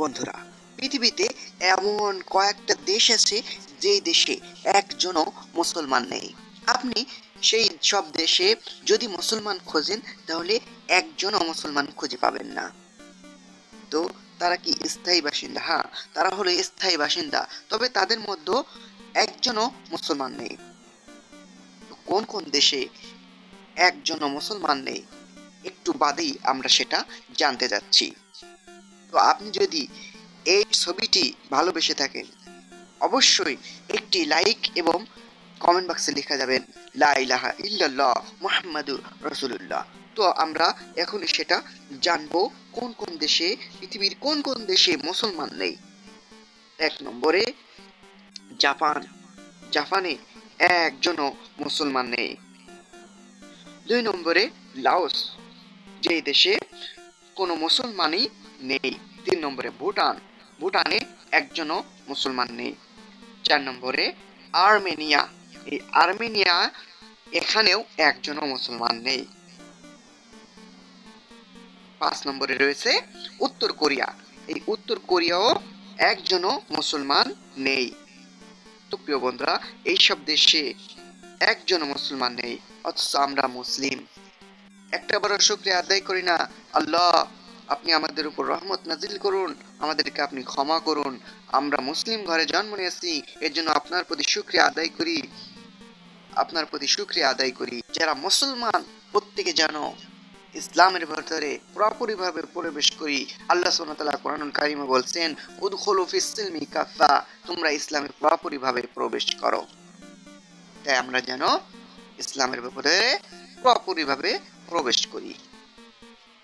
বন্ধুরা, পৃথিবীতে এমন কয়েকটা দেশ আছে যেই দেশে একজনও মুসলমান নেই। আপনি সেই সব দেশে যদি মুসলমান খোঁজেন, তাহলে একজনও মুসলমান খুঁজে পাবেন না। তো তারা কি স্থায়ী বাসিন্দা? হ্যাঁ তারা হলো স্থায়ী বাসিন্দা, তবে তাদের মধ্যে একজনও মুসলমান নেই। কোন কোন দেশে একজনও মুসলমান নেই? একটু বাদেই আমরা সেটা জানতে যাচ্ছি। তো আপনি যদি এই ছবিটি ভালোবেসে থাকেন, অবশ্যই একটি লাইক এবং কমেন্ট বক্সে লেখা যাবেন, লা ইলাহা ইল্লাল্লাহ মুহাম্মাদুর রাসূলুল্লাহ। তো আমরা এখন সেটা জানব, কোন কোন দেশে, পৃথিবীর কোন কোন দেশে মুসলমান নেই? এক নম্বরে, জাপান। জাপানে একজনও মুসলমান নেই। দুই নম্বরে, লাওস। যে দেশে কোনো মুসলমানই নেই। তিন নম্বরে ভুটান। ভুটানে একজনও মুসলমান নেই। চার নম্বরে আর্মেনিয়া। এই আর্মেনিয়া এখানেও একজনও মুসলমান নেই। পাঁচ নম্বরে রয়েছে উত্তর কোরিয়া। এই উত্তর কোরিয়াও একজনও মুসলমান নেই। তো প্রিয় বন্ধুরা, এইসব দেশে একজনও মুসলমান নেই, অথচ আমরা মুসলিম। একটা বড় শুক্রিয়া আদায় করি না। আল্লাহ আপনি আমাদের উপর রহমত নাজিল করুন, আমাদেরকে আপনি ক্ষমা করুন। আমরা মুসলিম ঘরে জন্ম নিয়েছি, এর জন্য আপনার প্রতি শুক্রিয়া আদায় করি। আপনার প্রতি শুক্রিয়া আদায় করি। যারা মুসলমান, প্রত্যেকে জানো ইসলামের ভেতরে পুরোপুরি ভাবে প্রবেশ করি। আল্লাহ সুবহানাহু কোরআনুল কারিমে বলছেন, উদখুলু ফিস সিলমি কাফা তোমরা ইসলামে পুরোপুরি ভাবে প্রবেশ করো। তাই আমরা যেন ইসলামের ব্যাপারে পুরোপুরি ভাবে প্রবেশ করি।